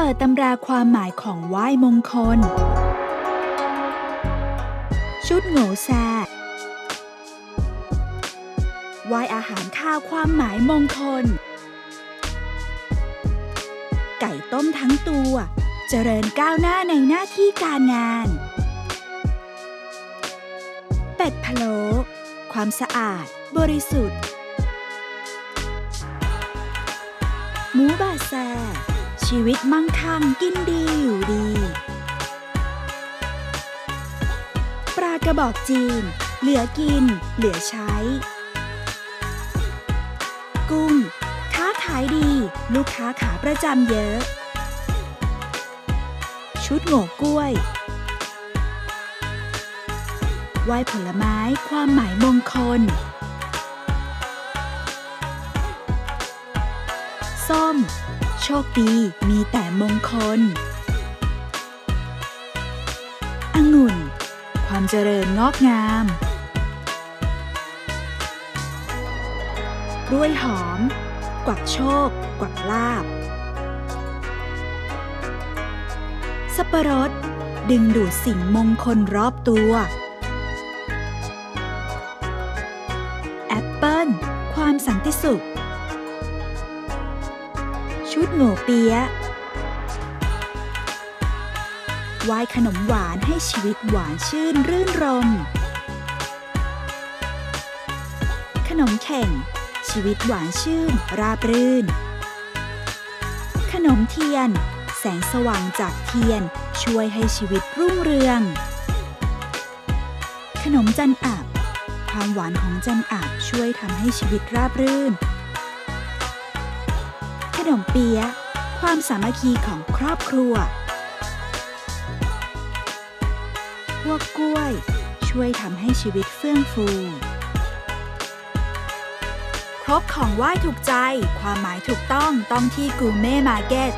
เปิดตำราความหมายของไหว้มงคล ชุดโง่แซไหว้อาหารข้าวความหมายมงคล ไก่ต้มทั้งตัว เจริญก้าวหน้าในหน้าที่การงาน เป็ดพะโล้ความสะอาด บริสุทธิ์ หมูบาแซ ชีวิตมั่งคั่งกินดีอยู่ดี ปลากระบอกจีน เหลือกิน เหลือใช้ กุ้ง ค้าขายดี ลูกค้าขาประจำเยอะ ชุดโง่กล้วยไหว้ผลไม้ความหมายมงคล ส้ม โชคดีมีแต่มงคล องุ่น ความเจริญงอกงาม กล้วยหอม กวักโชค กวักลาบ สับปะรด ดึงดูดสิ่งมงคลรอบตัว แอปเปิ้ล ความสันติสุข ชุดโง่เปียะไหว้ขนมหวานให้ชีวิตหวานชื่นรื่นรม ขนมเข่ง ชีวิตหวานชื่น ราบรื่น ขนมเทียน แสงสว่างจากเทียนช่วยให้ชีวิตรุ่งเรือง ขนมจันอับ ความหวานของจันอับช่วยทำให้ชีวิตราบรื่น นมเปี๊ยะความสามัคคีของครอบครัว พวกกล้วย ช่วยทำให้ชีวิตเฟื่องฟู ครบของไหว้ถูกใจ ความหมายถูกต้องต้องที่กูเม่มาร์เก็ต